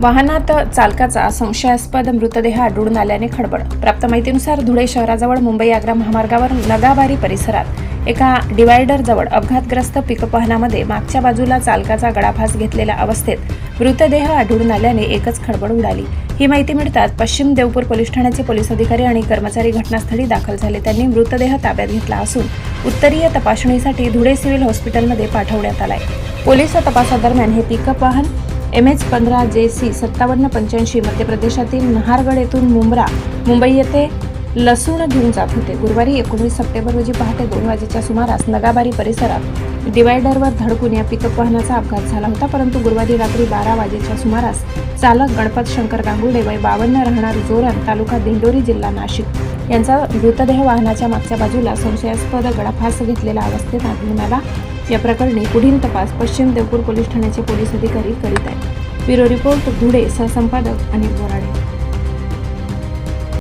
वाहनात चालकाचा संशयास्पद मृतदेह आढळून आल्याने खडबड. प्राप्त माहितीनुसार धुळे शहराजवळ मुंबई आग्रा महामार्गावर नगाबारी परिसरात एका डिवायडरजवळ अपघातग्रस्त पिकअप वाहनामध्ये मागच्या बाजूला चालकाचा गळाफास घेतलेल्या अवस्थेत मृतदेह आढळून आल्याने एकच खडबड उडाली. ही माहिती मिळताच पश्चिम देवपूर पोलीस ठाण्याचे पोलीस अधिकारी आणि कर्मचारी घटनास्थळी दाखल झाले. त्यांनी मृतदेह ताब्यात घेतला असून उत्तरीय तपासणीसाठी धुळे सिव्हिल हॉस्पिटलमध्ये पाठवण्यात आलाय. पोलीस तपासादरम्यान हे पिकअप वाहन एम एच पंधरा जे सी सत्तावन्न पंच्याऐंशी मध्य प्रदेशातील नहारगड येथून मुंब्रा मुंबई येथे लसूण घेऊन जात होते. गुरुवारी एकोणीस सप्टेंबर रोजी पहाटे दोन वाजेच्या सुमारास नगाबारी परिसरात डिवायडरवर धडकून या पिकअप वाहनाचा अपघात झाला होता परंतु गुरुवारी रात्री बारा वाजेच्या सुमारास चालक गणपत शंकर गांगुडे वय बावन्न राहणार जोरण तालुका दिंडोरी जिल्हा नाशिक यांचा मृतदेह वाहनाच्या मागच्या बाजूला संशयास्पद गळाफास घेतलेल्या अवस्थेत आढळून आला. या प्रकरणी पुढील तपास पश्चिम देवपूर पोलीस ठाण्याचे पोलीस अधिकारी करीत आहेत. ब्युरो रिपोर्ट धुळे सहसंपादक अनिल बोराडे.